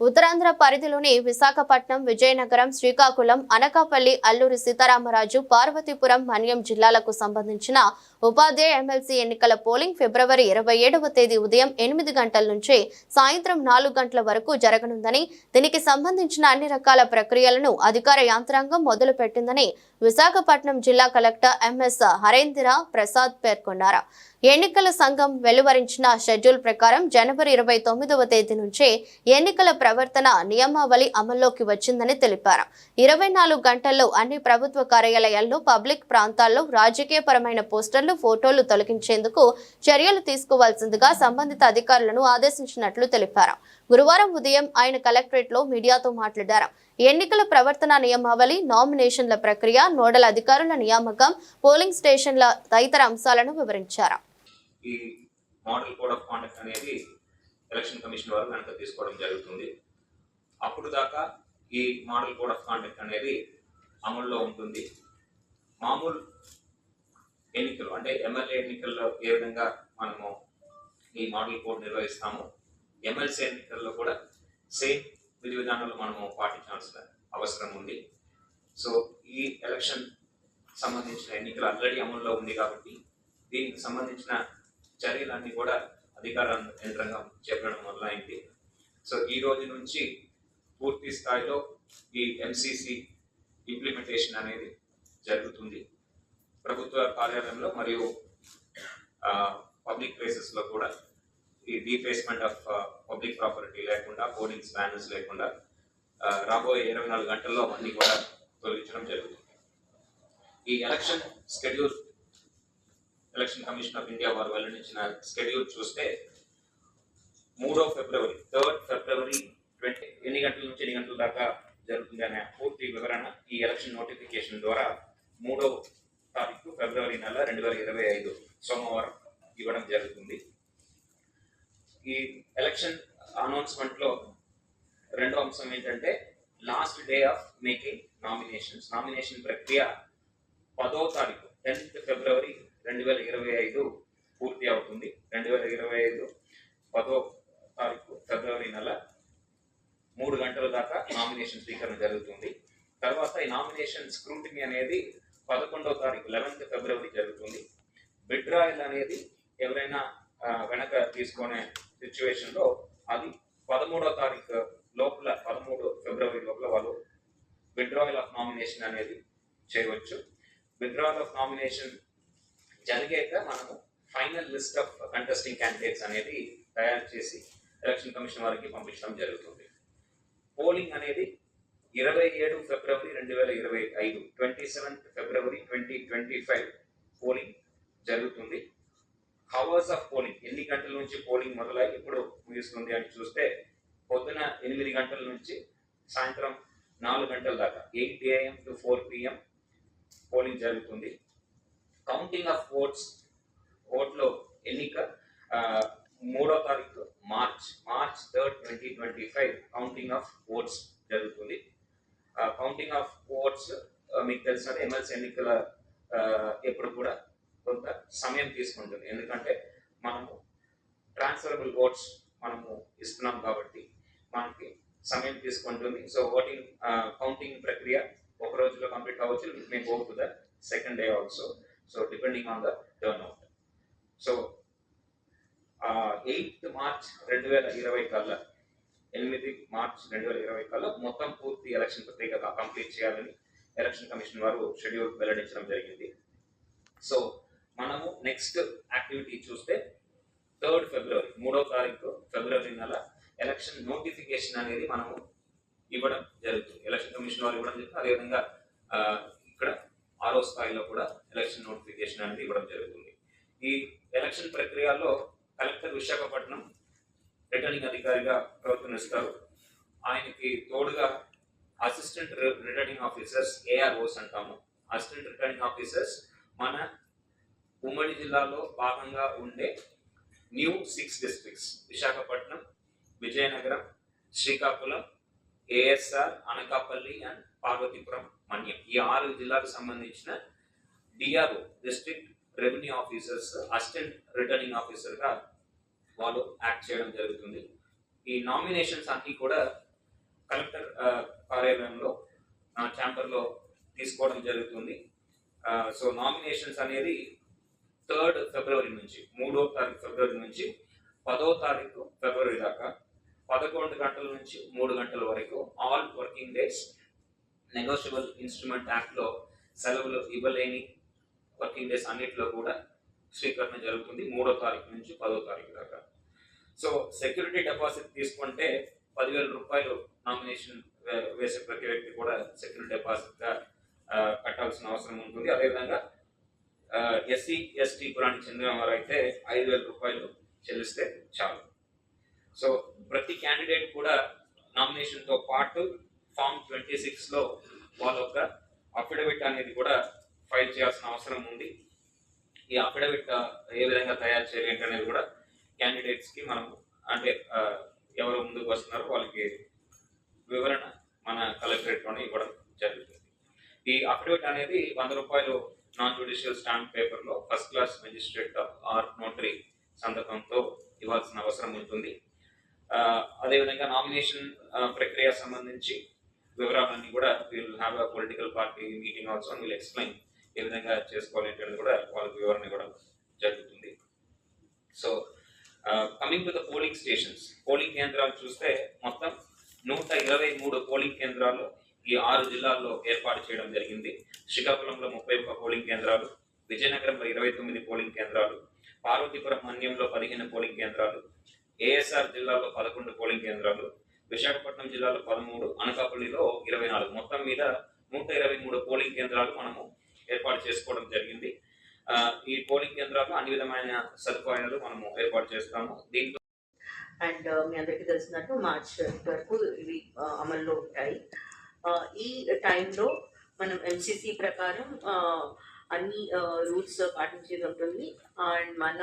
ఉత్తరాంధ్ర పరిధిలోని విశాఖపట్నం విజయనగరం శ్రీకాకుళం అనకాపల్లి అల్లూరి సీతారామరాజు పార్వతీపురం మన్యం జిల్లాలకు సంబంధించిన ఉపాధ్యాయ ఎమ్మెల్సీ ఎన్నికల పోలింగ్ ఫిబ్రవరి ఇరవై ఏడవ తేదీ ఉదయం ఎనిమిది గంటల నుంచి సాయంత్రం నాలుగు గంటల వరకు జరగనుందని దీనికి సంబంధించిన అన్ని రకాల ప్రక్రియలను అధికార యాంత్రాంగం మొదలుపెట్టిందని విశాఖపట్నం జిల్లా కలెక్టర్ ఎంఎస్ హరేంద్ర ప్రసాద్ పేర్కొన్నారు. ఎన్నికల సంఘం వెలువరించిన షెడ్యూల్ ప్రకారం జనవరి ఇరవై తొమ్మిదవ తేదీ నుంచే ఎన్నికల ప్రవర్తన నియమావళి అమల్లోకి వచ్చిందని తెలిపారు. ఇరవై నాలుగు గంటల్లో అన్ని ప్రభుత్వ కార్యాలయాల్లో పబ్లిక్ ప్రాంతాల్లో రాజకీయపరమైన పోస్టర్లు ఫోటోలు తొలగించేందుకు చర్యలు తీసుకోవాల్సిందిగా సంబంధిత అధికారులను ఆదేశించినట్లు తెలిపారు. గురువారం ఉదయం ఆయన కలెక్టరేట్లో మీడియాతో మాట్లాడారు. ఎన్నికల ప్రవర్తన నియమావళి నామినేషన్ల ప్రక్రియ నోడల్ అధికారుల నియామకం పోలింగ్ స్టేషన్ల తదితర అంశాలను వివరించారు. ఈ మోడల్ కోడ్ ఆఫ్ కాండక్ట్ అనేది ఎలక్షన్ కమిషన్ వారు కనుక తీసుకోవడం జరుగుతుంది. అప్పుడు దాకా ఈ మోడల్ కోడ్ ఆఫ్ కాండక్ట్ అనేది అమల్లో ఉంటుంది. మామూలు ఎన్నికలు అంటే ఎమ్మెల్యే ఎన్నికల్లో ఏ విధంగా మనము ఈ మోడల్ కోడ్ నిర్వహిస్తామో ఎమ్మెల్సీ ఎన్నికల్లో కూడా సేమ్ విధి విధానాలు మనము పాటించాల్సిన అవసరం ఉంది. సో ఈ ఎలక్షన్ సంబంధించిన ఎన్నికలు ఆల్రెడీ అమల్లో ఉంది కాబట్టి దీనికి సంబంధించిన చర్యలన్నీ కూడా అధికార యంత్రాంగం చెప్పడం మొదలైంది. సో ఈ రోజు నుంచి పూర్తి స్థాయిలో ఈ ఎంసీసీ ఇంప్లిమెంటేషన్ అనేది జరుగుతుంది. ప్రభుత్వ కార్యాలయంలో మరియు పబ్లిక్ ప్లేసెస్లో కూడా ఈ డీఫేస్మెంట్ ఆఫ్ పబ్లిక్ ప్రాపర్టీ లేకుండా హోర్డింగ్స్ బ్యానర్స్ లేకుండా uh, రాబోయే ఇరవై నాలుగు గంటల్లో అన్ని కూడా తొలగించడం జరుగుతుంది. ఈ election schedule election commission of India వారు వెల్లడించిన స్కెడ్యూల్ చూస్తే మూడో ఫిబ్రవరి థర్డ్ ఫిబ్రవరి ట్వంటీ ఎన్ని గంటల నుంచి ఎన్ని గంటల దాకా జరుగుతుంది అనే పూర్తి వివరణ ఈ ఎలక్షన్ నోటిఫికేషన్ ద్వారా మూడో తారీఖు ఫిబ్రవరి నెల రెండు వేల ఇరవై ఐదు సోమవారం ఇవ్వడం జరుగుతుంది. ఈ ఎలక్షన్ అనౌన్స్మెంట్లో రెండో అంశం ఏంటంటే last day of making nominations nomination ప్రక్రియ పదో తారీఖు టెన్త్ ఫిబ్రవరి రెండు వేల ఇరవై ఐదు పూర్తి అవుతుంది. రెండు వేల ఇరవై ఐదు పదో తారీఖు ఫిబ్రవరి నెల మూడు గంటల దాకా నామినేషన్ స్వీకరణ జరుగుతుంది. తర్వాత ఈ నామినేషన్ స్క్రూటినీ అనేది పదకొండవ తారీఖు లెవెన్త్ ఫిబ్రవరి జరుగుతుంది. బిడ్రాయల్ అనేది ఎవరైనా వెనక తీసుకునే సిచ్యువేషన్లో అది పదమూడో తారీఖు లోపల పదమూడు ఫిబ్రవరి లోపల వాళ్ళు విత్డ్రాయల్ ఆఫ్ నామినేషన్ అనేది చేయవచ్చు. విత్డ్రాయల్ ఆఫ్ నామినేషన్ జరిగాక మనము final list of contesting candidates అనేది తయారు చేసి ఎలక్షన్ కమిషన్ వారికి పంపించడం జరుగుతుంది. పోలింగ్ అనేది ఇరవై ఏడు ఫిబ్రవరి రెండు వేల ఇరవై ఐదు twenty seventh February twenty twenty five polling జరుగుతుంది. అవర్స్ ఆఫ్ పోలింగ్ ఎన్ని గంటల నుంచి పోలింగ్ మొదలై ఎప్పుడు ముగిస్తుంది అని చూస్తే పొద్దున ఎనిమిది గంటల నుంచి సాయంత్రం నాలుగు గంటల దాకా eight AM to four PM polling జరుగుతుంది. కౌంటింగ్ ఆఫ్ ఓట్స్ ఓట్లో ఎన్నిక మూడో తారీఖు March March third twenty twenty five counting of votes జరుగుతుంది కౌంటింగ్ ఆఫ్ ఓట్స్ మీకు తెలిసిన ఎమ్మెల్సీ ఎన్నికల ఎప్పుడు కూడా కొంత సమయం తీసుకుంటుంది. ఎందుకంటే మనము ట్రాన్స్ఫరబుల్ ఓట్స్ మనము ఇస్తున్నాం కాబట్టి మనకి సమయం తీసుకుంటుంది. సో ఓటింగ్ కౌంటింగ్ ప్రక్రియ ఒక రోజులో కంప్లీట్ అవ్వచ్చు may go to the second day also so depending on the turn out so eighth March రెండు వేల ఇరవై కల్లా ఎనిమిది మార్చ్ రెండు వేల ఇరవై కల్లా మొత్తం పూర్తి ఎలక్షన్ ప్రక్రియ కంప్లీట్ చేయాలని ఎలక్షన్ కమిషన్ వారు షెడ్యూల్ వెల్లడించడం జరిగింది. సో మనము నెక్స్ట్ యాక్టివిటీ చూస్తే థర్డ్ ఫిబ్రవరి మూడో తారీఖు ఫిబ్రవరి నెల ఎలక్షన్ నోటిఫికేషన్ అనేది మనము ఇవ్వడం జరుగుతుంది. ఎలక్షన్ కమిషన్ వాళ్ళు ఇవ్వడం జరుగుతుంది. అదేవిధంగా ఇక్కడ ఆరో స్థాయిలో కూడా ఎలక్షన్ నోటిఫికేషన్ అనేది ఇవ్వడం జరుగుతుంది. ఈ ఎలక్షన్ ప్రక్రియలో కలెక్టర్ విశాఖపట్నం రిటర్నింగ్ అధికారిగా ప్రవర్తనిస్తారు ఆయనకి తోడుగా అసిస్టెంట్ రిటర్నింగ్ ఆఫీసర్స్ ఏఆర్ఓస్ అంటాము. అసిస్టెంట్ రిటర్నింగ్ ఆఫీసర్స్ మన ఉమ్మడి జిల్లాలో భాగంగా ఉండే new six districts. Visakhapatnam Vizianagaram Srikakulam ASR Anakapalli and Parvathipuram Manyam. ఈ ఆరు జిల్లాకు సంబంధించిన DRO district revenue officers assistant returning ఆఫీసర్గా వాళ్ళు యాక్ట్ చేయడం జరుగుతుంది. ఈ నామినేషన్స్ అన్నీ కూడా కలెక్టర్ కార్యాలయంలో ఛాంబర్లో తీసుకోవడం జరుగుతుంది. సో నామినేషన్స్ అనేది థర్డ్ ఫిబ్రవరి నుంచి మూడో తారీఖు ఫిబ్రవరి నుంచి పదో తారీఖు ఫిబ్రవరి దాకా పదకొండు గంటల నుంచి మూడు గంటల వరకు all working days negotiable instrument యాక్ట్లో సెలవులు ఇవ్వలేని వర్కింగ్ డేస్ అన్నిటిలో కూడా స్వీకరణ జరుగుతుంది మూడో తారీఖు నుంచి పదో తారీఖు దాకా. సో సెక్యూరిటీ డిపాజిట్ తీసుకుంటే పదివేల రూపాయలు నామినేషన్ వేసే ప్రతి వ్యక్తి కూడా సెక్యూరిటీ డిపాజిట్గా కట్టాల్సిన అవసరం ఉంటుంది. అదేవిధంగా ఎస్సీ ఎస్టీ కులానికి చెందిన వారు అయితే ఐదు వేల రూపాయలు చెల్లిస్తే చాలు. సో ప్రతి క్యాండిడేట్ కూడా నామినేషన్తో పాటు ఫామ్ ట్వంటీ సిక్స్లో వాళ్ళ యొక్క అఫిడవిట్ అనేది కూడా ఫైల్ చేయాల్సిన అవసరం ఉంది. ఈ అఫిడవిట్ ఏ విధంగా తయారు చేయాలి అనేది కూడా క్యాండిడేట్స్కి మనం అంటే ఎవరు ముందుకు వస్తున్నారో వాళ్ళకి వివరణ మన కలెక్టరేట్లోనే ఇవ్వడం జరుగుతుంది. ఈ అఫిడవిట్ అనేది వంద రూపాయలు నాన్ జ్యుడిషియల్ స్టాంప్ పేపర్లో first class magistrate or notary సంతకంతో ఇవ్వాల్సిన అవసరం ఉంటుంది. అదేవిధంగా నామినేషన్ ప్రక్రియ సంబంధించి వివరాలన్నీ కూడా will have a political party meeting also will explain ఏ విధంగా చేసుకోవాలి ఏంటనేది కూడా వాళ్ళకి వివరణ కూడా జరుగుతుంది. So coming to the polling stations polling కేంద్రాలు చూస్తే మొత్తం నూట ఇరవై మూడు పోలింగ్ కేంద్రాలు ఈ ఆరు జిల్లాల్లో ఏర్పాటు చేయడం జరిగింది. శ్రీకాకుళంలో ముప్పై ఒక్క పోలింగ్ కేంద్రాలు విజయనగరంలో ఇరవై తొమ్మిది పోలింగ్ కేంద్రాలు పార్వతీపురం మన్యంలో పదిహేను పోలింగ్ కేంద్రాలు ఏఎస్ఆర్ జిల్లాలో పదకొండు పోలింగ్ కేంద్రాలు విశాఖపట్నం జిల్లాలో పదమూడు అనకాపల్లిలో ఇరవై నాలుగు. మొత్తం మీద నూట ఇరవై మూడు పోలింగ్ కేంద్రాలు మనము ఏర్పాటు చేసుకోవడం జరిగింది. ఈ పోలింగ్ కేంద్రాల్లో అన్ని విధమైన సదుపాయాలు మనము ఏర్పాటు చేస్తాము. దీంట్లో అండ్ మీ అందరికీ తెలిసినట్టు మార్చ్ వరకు ఇవి అమల్లో ఉంటాయి. ఈ టైంలో మనం ఎంసీసీ ప్రకారం ఆ, అన్ని రూల్స్ పాటించేది ఉంటుంది. అండ్ మన